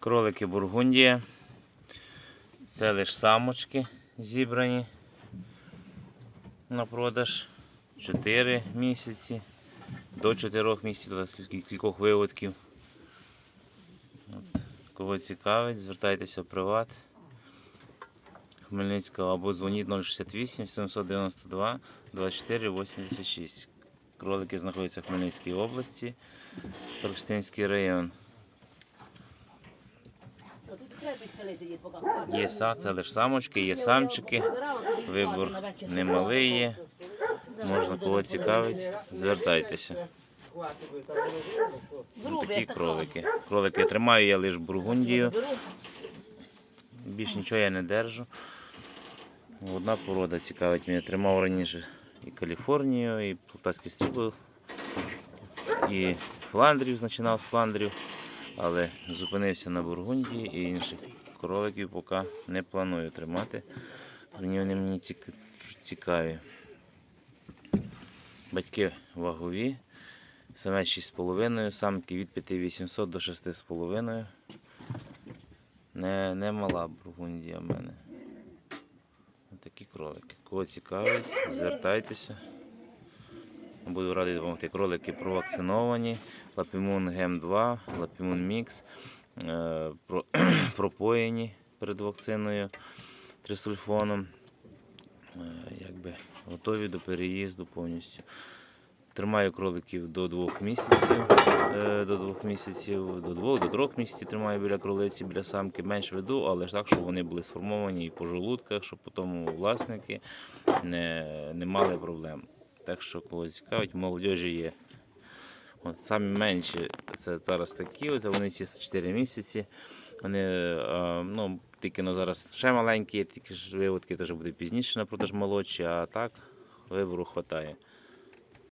Кролики Бургундія. Це лише самочки зібрані на продаж. 4 місяці. До 4 місяців, кількох виводків. От. Кого цікавить, звертайтеся в приват. Хмельницького або дзвоніть 068 792 24 86. Кролики знаходяться в Хмельницькій області, Старостинський район. Є са, це лише самочки, є самчики. Вибор немалий є. Можна кого цікавить, звертайтеся. Такі кролики. Кролики тримаю я лише бургундію. Більш нічого я не держу. Одна порода цікавить мене. Тримав раніше і Каліфорнію, і Полтавське стрібло, і Фландрів, починав з Фландрів, але зупинився на Бургундії і інших кроликів поки не планую тримати. Мені вони мені цікаві. Батьки вагові, самець 6,5, самки від 5800 до 6,5. Не, не мала бургундія в мене. Такі кролики. Кого цікавить, звертайтеся. Буду радий допомогти. Кролики провакциновані. Лапімун Гем 2, Лапімун Мікс, е, про- пропоєні перед вакциною трисульфоном. Е, Якби готові до переїзду повністю. Тримаю кроликів до двох місяців. е, До двох місяців, до двох, до трьох місяців тримаю біля кролиці, біля самки. Менш веду, але ж так, щоб вони були сформовані і по желудках, щоб потім власники не, не мали проблем. Так що, когось цікавить, молодежі є. От самі менші це зараз такі, от вони ці 4 місяці. Вони е, ну, тільки ну, зараз ще маленькі, тільки ж виводки теж буде пізніше на продаж молодші, а так вибору вистачає.